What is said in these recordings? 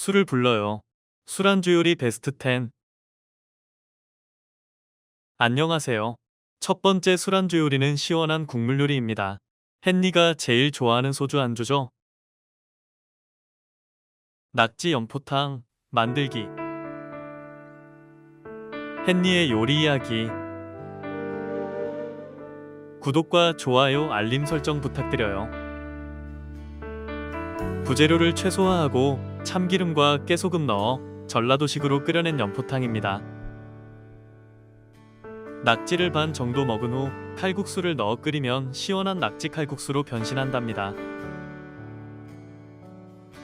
술을 불러요. 술안주 요리 베스트 10. 안녕하세요. 첫 번째 술안주 요리는 시원한 국물 요리입니다. 헨리가 제일 좋아하는 소주 안주죠. 낙지 연포탕 만들기. 헨리의 요리 이야기. 구독과 좋아요, 알림 설정 부탁드려요. 부재료를 최소화하고 참기름과 깨소금 넣어 전라도식으로 끓여낸 연포탕입니다. 낙지를 반 정도 먹은 후 칼국수를 넣어 끓이면 시원한 낙지 칼국수로 변신한답니다.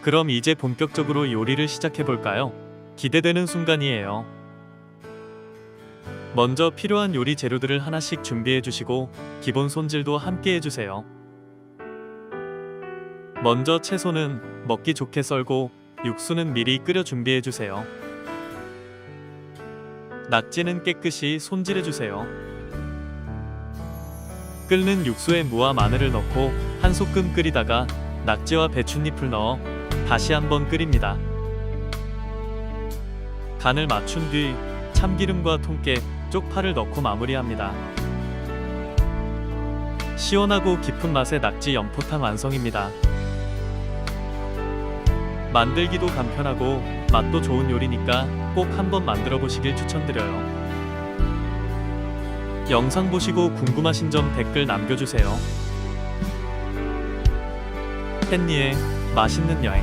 그럼 이제 본격적으로 요리를 시작해 볼까요? 기대되는 순간이에요. 먼저 필요한 요리 재료들을 하나씩 준비해 주시고 기본 손질도 함께 해주세요. 먼저 채소는 먹기 좋게 썰고 육수는 미리 끓여 준비해 주세요. 낙지는 깨끗이 손질해 주세요. 끓는 육수에 무와 마늘을 넣고 한 소끔 끓이다가 낙지와 배춧잎을 넣어 다시 한번 끓입니다. 간을 맞춘 뒤 참기름과 통깨, 쪽파를 넣고 마무리합니다. 시원하고 깊은 맛의 낙지 연포탕 완성입니다. 만들기도 간편하고 맛도 좋은 요리니까 꼭 한번 만들어 보시길 추천드려요. 영상 보시고 궁금하신 점 댓글 남겨주세요. 헨리의 맛있는 여행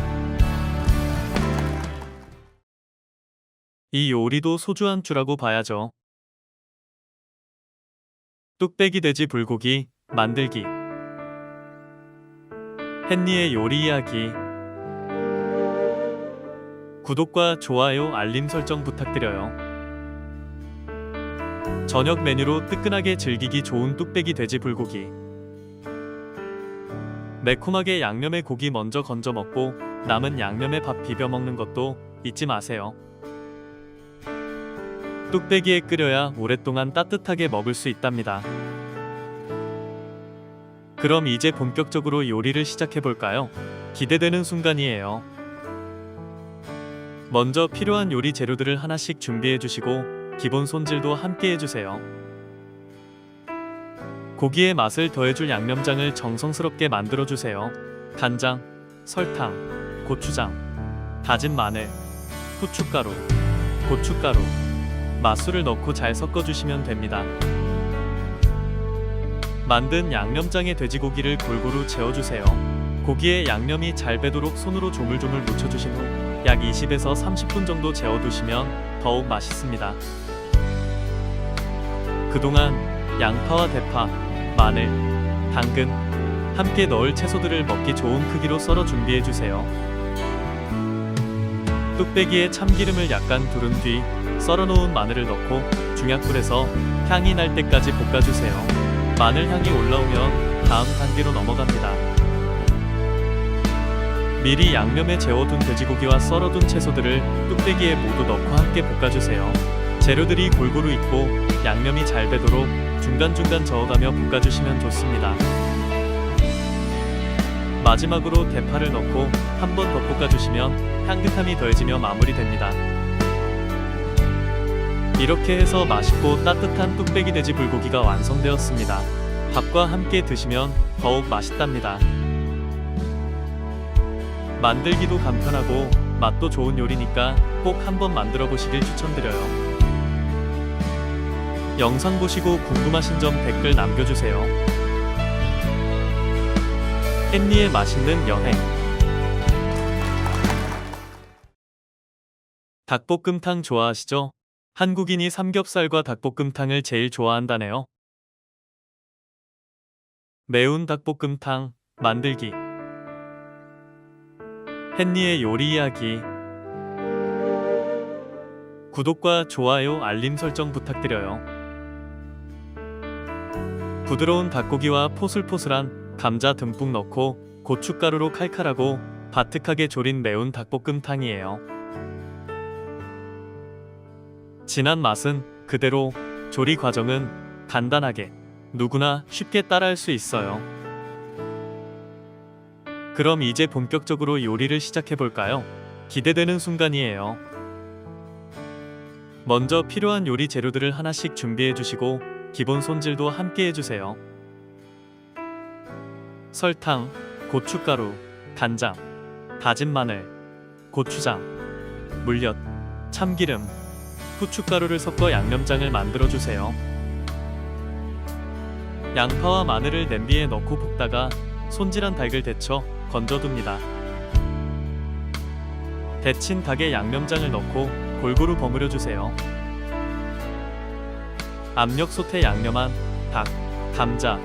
이 요리도 소주 안주라고 봐야죠. 뚝배기 돼지 불고기 만들기 헨리의 요리 이야기 구독과 좋아요, 알림 설정 부탁드려요. 저녁 메뉴로 뜨끈하게 즐기기 좋은 뚝배기 돼지 불고기. 매콤하게 양념에 고기 먼저 건져 먹고 남은 양념에 밥 비벼 먹는 것도 잊지 마세요. 뚝배기에 끓여야 오랫동안 따뜻하게 먹을 수 있답니다. 그럼 이제 본격적으로 요리를 시작해 볼까요? 기대되는 순간이에요. 먼저 필요한 요리 재료들을 하나씩 준비해 주시고 기본 손질도 함께 해주세요. 고기의 맛을 더해줄 양념장을 정성스럽게 만들어 주세요. 간장, 설탕, 고추장, 다진 마늘, 후춧가루, 고춧가루, 맛술을 넣고 잘 섞어 주시면 됩니다. 만든 양념장에 돼지고기를 골고루 재워주세요. 고기에 양념이 잘 배도록 손으로 조물조물 묻혀주신 후 약 20에서 30분 정도 재워두시면 더욱 맛있습니다. 그동안 양파와 대파, 마늘, 당근, 함께 넣을 채소들을 먹기 좋은 크기로 썰어 준비해 주세요. 뚝배기에 참기름을 약간 두른 뒤 썰어 놓은 마늘을 넣고 중약불에서 향이 날 때까지 볶아주세요. 마늘 향이 올라오면 다음 단계로 넘어갑니다. 미리 양념에 재워둔 돼지고기와 썰어둔 채소들을 뚝배기에 모두 넣고 함께 볶아주세요. 재료들이 골고루 익고 양념이 잘 배도록 중간중간 저어가며 볶아주시면 좋습니다. 마지막으로 대파를 넣고 한 번 더 볶아주시면 향긋함이 더해지며 마무리됩니다. 이렇게 해서 맛있고 따뜻한 뚝배기 돼지 불고기가 완성되었습니다. 밥과 함께 드시면 더욱 맛있답니다. 만들기도 간편하고 맛도 좋은 요리니까 꼭 한번 만들어 보시길 추천드려요. 영상 보시고 궁금하신 점 댓글 남겨주세요. 헨리의 맛있는 여행 닭볶음탕 좋아하시죠? 한국인이 삼겹살과 닭볶음탕을 제일 좋아한다네요. 매운 닭볶음탕 만들기 헨리의 요리 이야기 구독과 좋아요, 알림 설정 부탁드려요. 부드러운 닭고기와 포슬포슬한 감자 듬뿍 넣고 고춧가루로 칼칼하고 바특하게 조린 매운 닭볶음탕이에요. 진한 맛은 그대로, 조리 과정은 간단하게 누구나 쉽게 따라할 수 있어요. 그럼 이제 본격적으로 요리를 시작해 볼까요? 기대되는 순간이에요. 먼저 필요한 요리 재료들을 하나씩 준비해 주시고 기본 손질도 함께 해주세요. 설탕, 고춧가루, 간장, 다진 마늘, 고추장, 물엿, 참기름, 후춧가루를 섞어 양념장을 만들어 주세요. 양파와 마늘을 냄비에 넣고 볶다가 손질한 닭을 데쳐 건져둡니다. 데친 닭에 양념장을 넣고 골고루 버무려 주세요. 압력 솥에 양념한 닭, 감자,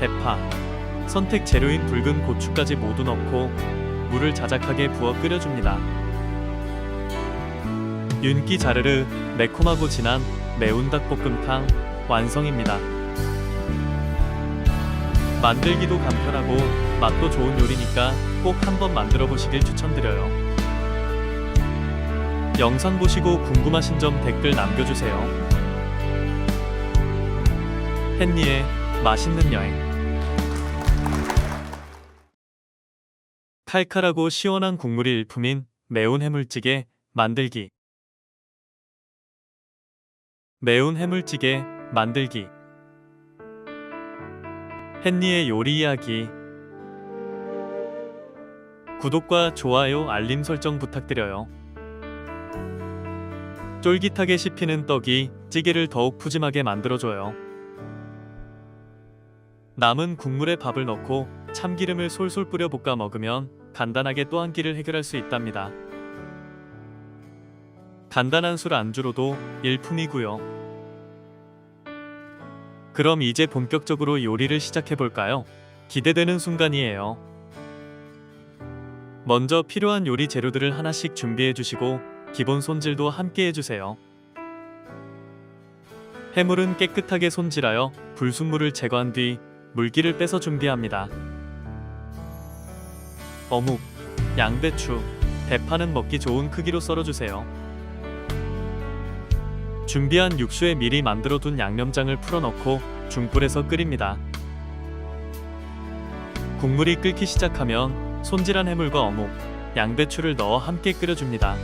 대파, 선택 재료인 붉은 고추까지 모두 넣고 물을 자작하게 부어 끓여줍니다. 윤기 자르르 매콤하고 진한 매운 닭볶음탕 완성입니다. 만들기도 간편하고 맛도 좋은 요리니까 꼭 한번 만들어 보시길 추천드려요. 영상 보시고 궁금하신 점 댓글 남겨주세요. 헨리의 맛있는 여행 칼칼하고 시원한 국물이 일품인 매운 해물찌개 만들기 매운 해물찌개 만들기 헨리의 요리 이야기 구독과 좋아요 알림 설정 부탁드려요. 쫄깃하게 씹히는 떡이 찌개를 더욱 푸짐하게 만들어줘요. 남은 국물에 밥을 넣고 참기름을 솔솔 뿌려 볶아 먹으면 간단하게 또 한 끼를 해결할 수 있답니다. 간단한 술 안주로도 일품이고요. 그럼 이제 본격적으로 요리를 시작해 볼까요? 기대되는 순간이에요. 먼저 필요한 요리 재료들을 하나씩 준비해 주시고 기본 손질도 함께 해주세요. 해물은 깨끗하게 손질하여 불순물을 제거한 뒤 물기를 빼서 준비합니다. 어묵, 양배추, 대파는 먹기 좋은 크기로 썰어주세요. 준비한 육수에 미리 만들어둔 양념장을 풀어넣고 중불에서 끓입니다. 국물이 끓기 시작하면 손질한 해물과 어묵, 양배추를 넣어 함께 끓여줍니다.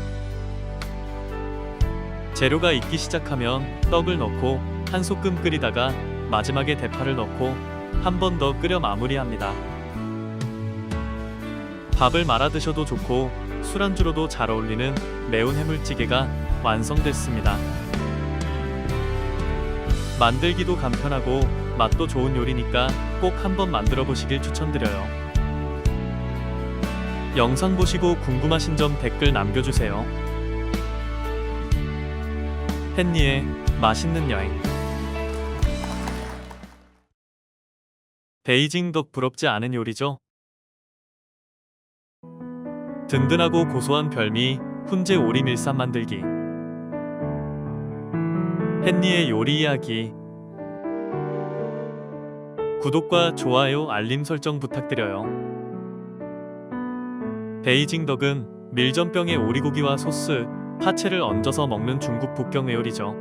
재료가 익기 시작하면 떡을 넣고 한 소끔 끓이다가 마지막에 대파를 넣고 한 번 더 끓여 마무리합니다. 밥을 말아 드셔도 좋고 술안주로도 잘 어울리는 매운 해물찌개가 완성됐습니다. 만들기도 간편하고 맛도 좋은 요리니까 꼭 한번 만들어 보시길 추천드려요. 영상 보시고 궁금하신 점 댓글 남겨주세요. 헨리의 맛있는 여행 베이징 덕 부럽지 않은 요리죠? 든든하고 고소한 별미 훈제 오리 밀쌈 만들기 헨리의 요리 이야기 구독과 좋아요 알림 설정 부탁드려요 베이징 덕은 밀전병에 오리고기와 소스, 파채를 얹어서 먹는 중국 북경 요리죠.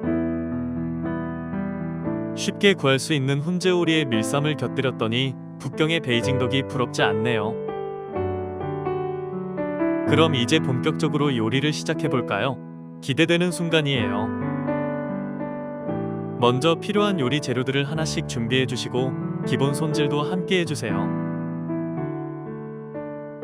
쉽게 구할 수 있는 훈제오리에 밀쌈을 곁들였더니 북경의 베이징 덕이 부럽지 않네요. 그럼 이제 본격적으로 요리를 시작해 볼까요? 기대되는 순간이에요. 먼저 필요한 요리 재료들을 하나씩 준비해 주시고 기본 손질도 함께 해주세요.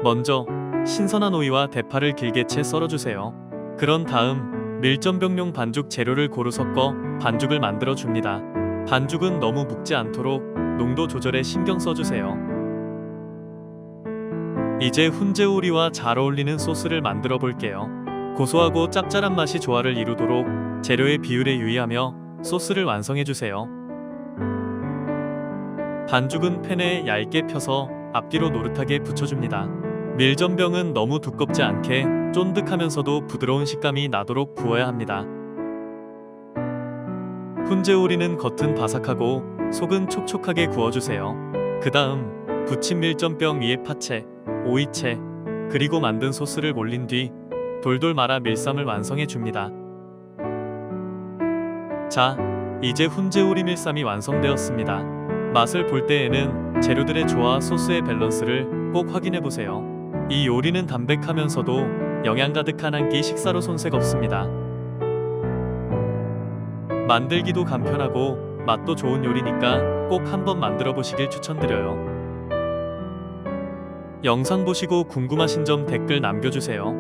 먼저 신선한 오이와 대파를 길게 채 썰어주세요. 그런 다음 밀전병용 반죽 재료를 고루 섞어 반죽을 만들어 줍니다. 반죽은 너무 묵지 않도록 농도 조절에 신경 써주세요. 이제 훈제오리와 잘 어울리는 소스를 만들어 볼게요. 고소하고 짭짤한 맛이 조화를 이루도록 재료의 비율에 유의하며 소스를 완성해 주세요. 반죽은 팬에 얇게 펴서 앞뒤로 노릇하게 붙여줍니다. 밀전병은 너무 두껍지 않게 쫀득하면서도 부드러운 식감이 나도록 구워야 합니다. 훈제오리는 겉은 바삭하고 속은 촉촉하게 구워주세요. 그 다음 부친 밀전병 위에 파채, 오이채, 그리고 만든 소스를 올린 뒤 돌돌 말아 밀쌈을 완성해 줍니다. 자, 이제 훈제오리 밀쌈이 완성되었습니다. 맛을 볼 때에는 재료들의 조화 소스의 밸런스를 꼭 확인해 보세요. 이 요리는 담백하면서도 영양 가득한 한 끼 식사로 손색 없습니다. 만들기도 간편하고 맛도 좋은 요리니까 꼭 한번 만들어 보시길 추천드려요. 영상 보시고 궁금하신 점 댓글 남겨주세요.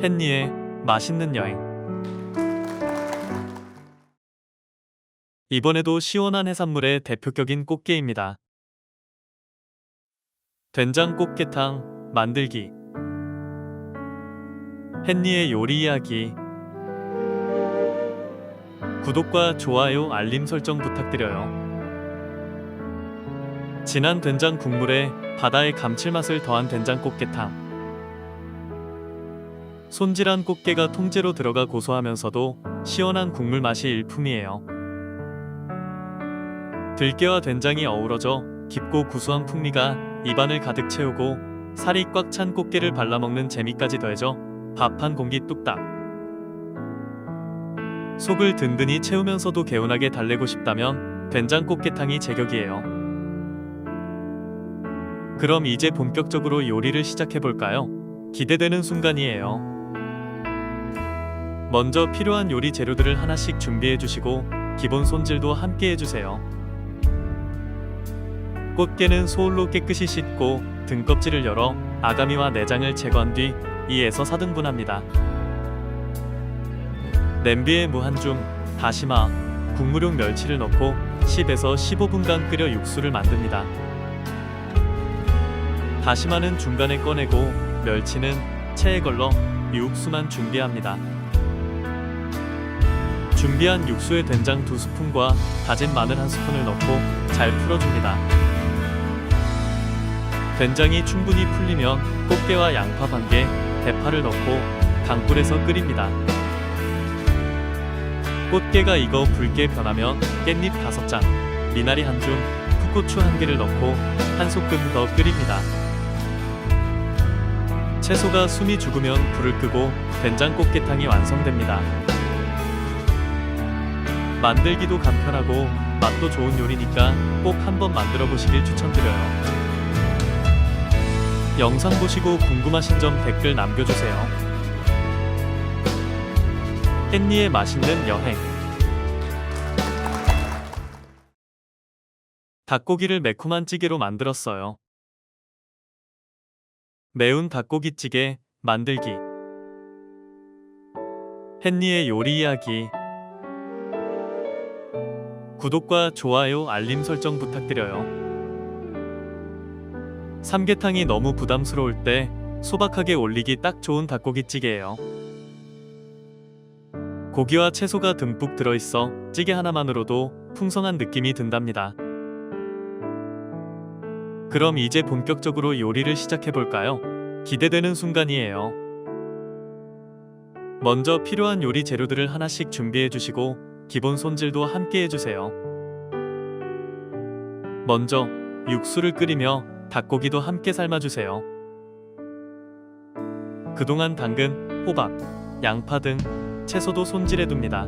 헨리의 맛있는 여행 이번에도 시원한 해산물의 대표격인 꽃게입니다. 된장 꽃게탕 만들기 헨리의 요리 이야기 구독과 좋아요 알림 설정 부탁드려요. 진한 된장 국물에 바다의 감칠맛을 더한 된장 꽃게탕 손질한 꽃게가 통째로 들어가 고소하면서도 시원한 국물 맛이 일품이에요. 들깨와 된장이 어우러져 깊고 구수한 풍미가 입안을 가득 채우고 살이 꽉 찬 꽃게를 발라먹는 재미까지 더해져 밥 한 공기 뚝딱. 속을 든든히 채우면서도 개운하게 달래고 싶다면 된장 꽃게탕이 제격이에요. 그럼 이제 본격적으로 요리를 시작해 볼까요? 기대되는 순간이에요. 먼저 필요한 요리 재료들을 하나씩 준비해 주시고 기본 손질도 함께 해주세요. 꽃게는 소울로 깨끗이 씻고 등껍질을 열어 아가미와 내장을 제거한 뒤 2에서 4등분합니다. 냄비에 무한 줌, 다시마, 국물용 멸치를 넣고 10에서 15분간 끓여 육수를 만듭니다. 다시마는 중간에 꺼내고 멸치는 체에 걸러 육수만 준비합니다. 준비한 육수에 된장 두 스푼과 다진 마늘 한 스푼을 넣고 잘 풀어줍니다. 된장이 충분히 풀리면 꽃게와 양파 반 개, 대파를 넣고 강불에서 끓입니다. 꽃게가 익어 붉게 변하면 깻잎 5장, 미나리 한 줌, 풋고추 한 개를 넣고 한 소끔 더 끓입니다. 채소가 숨이 죽으면 불을 끄고 된장 꽃게탕이 완성됩니다. 만들기도 간편하고 맛도 좋은 요리니까 꼭 한번 만들어 보시길 추천드려요. 영상 보시고 궁금하신 점 댓글 남겨주세요. 헨리의 맛있는 여행 닭고기를 매콤한 찌개로 만들었어요. 매운 닭고기 찌개 만들기 헨리의 요리 이야기 구독과 좋아요 알림 설정 부탁드려요. 삼계탕이 너무 부담스러울 때 소박하게 올리기 딱 좋은 닭고기찌개예요. 고기와 채소가 듬뿍 들어있어 찌개 하나만으로도 풍성한 느낌이 든답니다. 그럼 이제 본격적으로 요리를 시작해 볼까요? 기대되는 순간이에요. 먼저 필요한 요리 재료들을 하나씩 준비해 주시고 기본 손질도 함께 해주세요. 먼저 육수를 끓이며 닭고기도 함께 삶아주세요. 그동안 당근, 호박, 양파 등 채소도 손질해 둡니다.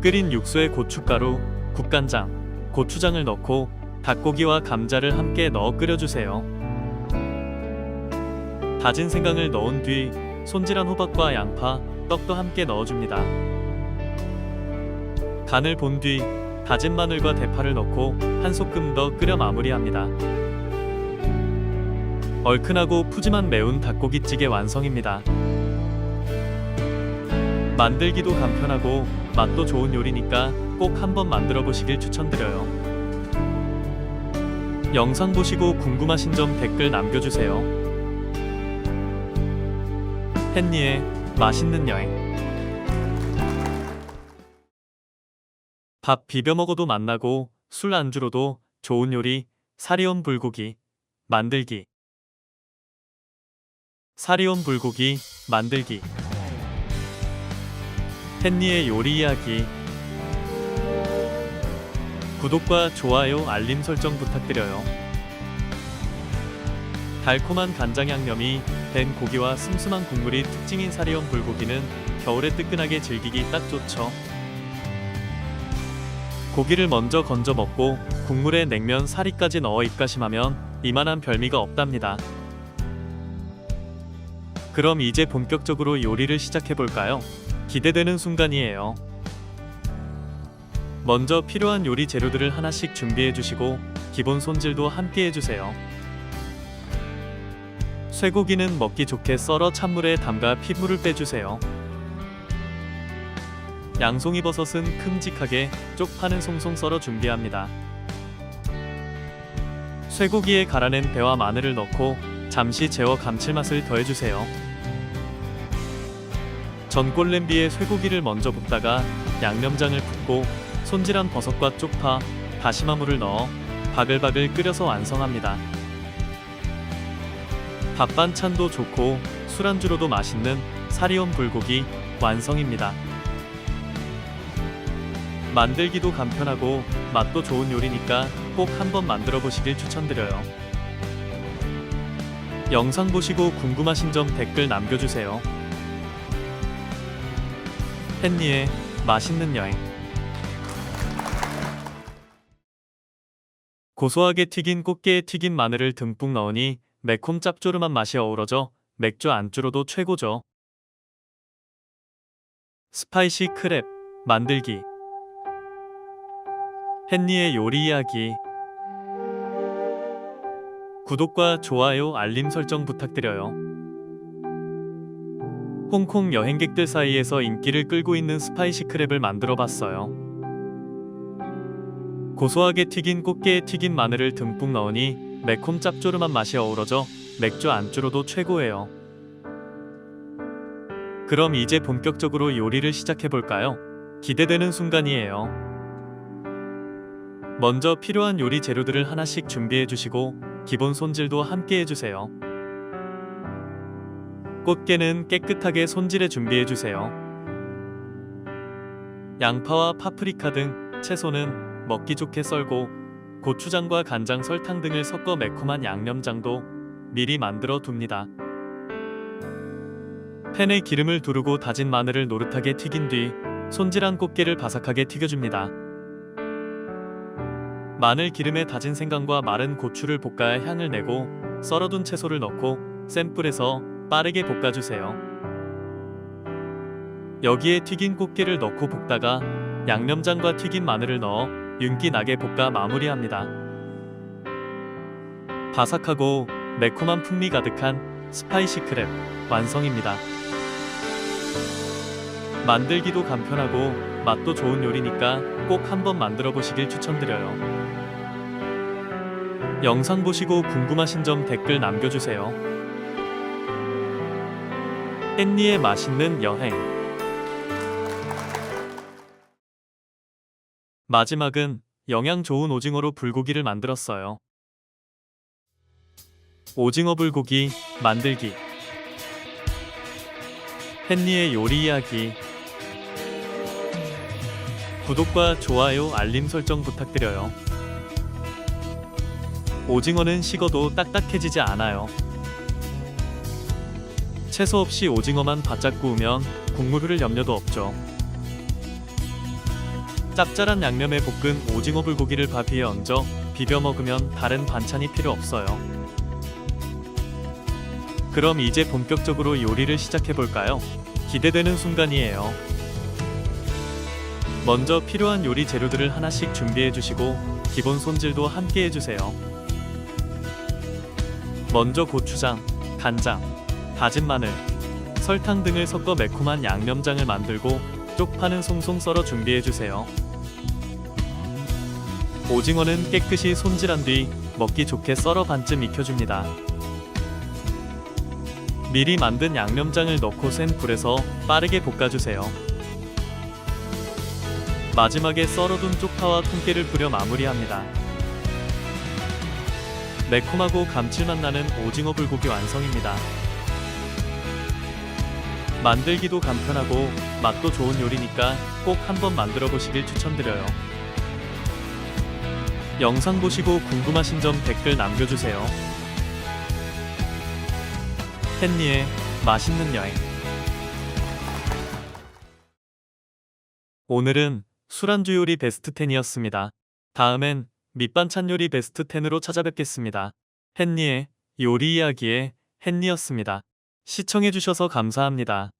끓인 육수에 고춧가루, 국간장, 고추장을 넣고 닭고기와 감자를 함께 넣어 끓여주세요. 다진 생강을 넣은 뒤 손질한 호박과 양파, 떡도 함께 넣어줍니다. 간을 본 뒤 다진 마늘과 대파를 넣고 한 소끔 더 끓여 마무리합니다. 얼큰하고 푸짐한 매운 닭고기찌개 완성입니다. 만들기도 간편하고 맛도 좋은 요리니까 꼭 한번 만들어 보시길 추천드려요. 영상 보시고 궁금하신 점 댓글 남겨주세요. 헨리의 맛있는 여행 밥 비벼 먹어도 맛나고 술 안주로도 좋은 요리 사리온 불고기 만들기. 사리온 불고기 만들기. 헨리의 요리 이야기. 구독과 좋아요 알림 설정 부탁드려요. 달콤한 간장 양념이 된 고기와 슴슴한 국물이 특징인 사리온 불고기는 겨울에 뜨끈하게 즐기기 딱 좋죠 고기를 먼저 건져 먹고 국물에 냉면 사리까지 넣어 입가심하면 이만한 별미가 없답니다. 그럼 이제 본격적으로 요리를 시작해 볼까요? 기대되는 순간이에요. 먼저 필요한 요리 재료들을 하나씩 준비해 주시고 기본 손질도 함께 해 주세요. 쇠고기는 먹기 좋게 썰어 찬물에 담가 핏물을 빼주세요. 양송이 버섯은 큼직하게 쪽파는 송송 썰어 준비합니다. 쇠고기에 갈아낸 배와 마늘을 넣고 잠시 재워 감칠맛을 더해주세요. 전골 냄비에 쇠고기를 먼저 붓다가 양념장을 붓고 손질한 버섯과 쪽파, 다시마물을 넣어 바글바글 끓여서 완성합니다. 밥 반찬도 좋고 술안주로도 맛있는 사리온 불고기 완성입니다. 만들기도 간편하고 맛도 좋은 요리니까 꼭 한번 만들어 보시길 추천드려요. 영상 보시고 궁금하신 점 댓글 남겨주세요. 헨리의 맛있는 여행 고소하게 튀긴 꽃게에 튀긴 마늘을 듬뿍 넣으니 매콤 짭조름한 맛이 어우러져 맥주 안주로도 최고죠. 스파이시 크랩 만들기 헨리의 요리 이야기 구독과 좋아요 알림 설정 부탁드려요. 홍콩 여행객들 사이에서 인기를 끌고 있는 스파이시 크랩을 만들어 봤어요. 고소하게 튀긴 꽃게에 튀긴 마늘을 듬뿍 넣으니 매콤 짭조름한 맛이 어우러져 맥주 안주로도 최고예요. 그럼 이제 본격적으로 요리를 시작해 볼까요? 기대되는 순간이에요. 먼저 필요한 요리 재료들을 하나씩 준비해 주시고 기본 손질도 함께 해주세요. 꽃게는 깨끗하게 손질해 준비해 주세요. 양파와 파프리카 등 채소는 먹기 좋게 썰고 고추장과 간장, 설탕 등을 섞어 매콤한 양념장도 미리 만들어 둡니다. 팬에 기름을 두르고 다진 마늘을 노릇하게 튀긴 뒤 손질한 꽃게를 바삭하게 튀겨줍니다. 마늘 기름에 다진 생강과 마른 고추를 볶아야 향을 내고 썰어둔 채소를 넣고 센 불에서 빠르게 볶아주세요. 여기에 튀긴 꽃게를 넣고 볶다가 양념장과 튀긴 마늘을 넣어 윤기 나게 볶아 마무리합니다. 바삭하고 매콤한 풍미 가득한 스파이시 크랩 완성입니다. 만들기도 간편하고 맛도 좋은 요리니까 꼭 한번 만들어 보시길 추천드려요. 영상 보시고 궁금하신 점 댓글 남겨주세요. 앤니의 맛있는 여행 마지막은 영양 좋은 오징어로 불고기를 만들었어요. 오징어 불고기 만들기 헨리의 요리 이야기 구독과 좋아요 알림 설정 부탁드려요. 오징어는 식어도 딱딱해지지 않아요. 채소 없이 오징어만 바짝 구우면 국물 흐를 염려도 없죠. 짭짤한 양념에 볶은 오징어 불고기를 밥 위에 얹어 비벼 먹으면 다른 반찬이 필요 없어요. 그럼 이제 본격적으로 요리를 시작해 볼까요? 기대되는 순간이에요. 먼저 필요한 요리 재료들을 하나씩 준비해 주시고 기본 손질도 함께 해 주세요. 먼저 고추장, 간장, 다진 마늘, 설탕 등을 섞어 매콤한 양념장을 만들고 쪽파는 송송 썰어 준비해 주세요. 오징어는 깨끗이 손질한 뒤 먹기 좋게 썰어 반쯤 익혀줍니다. 미리 만든 양념장을 넣고 센 불에서 빠르게 볶아주세요. 마지막에 썰어둔 쪽파와 통깨를 뿌려 마무리합니다. 매콤하고 감칠맛 나는 오징어 불고기 완성입니다. 만들기도 간편하고 맛도 좋은 요리니까 꼭 한번 만들어 보시길 추천드려요. 영상 보시고 궁금하신 점 댓글 남겨주세요. 헨리의 맛있는 여행 오늘은 술안주 요리 베스트 10이었습니다. 다음엔 밑반찬 요리 베스트 10으로 찾아뵙겠습니다. 헨리의 요리 이야기의 헨리였습니다. 시청해주셔서 감사합니다.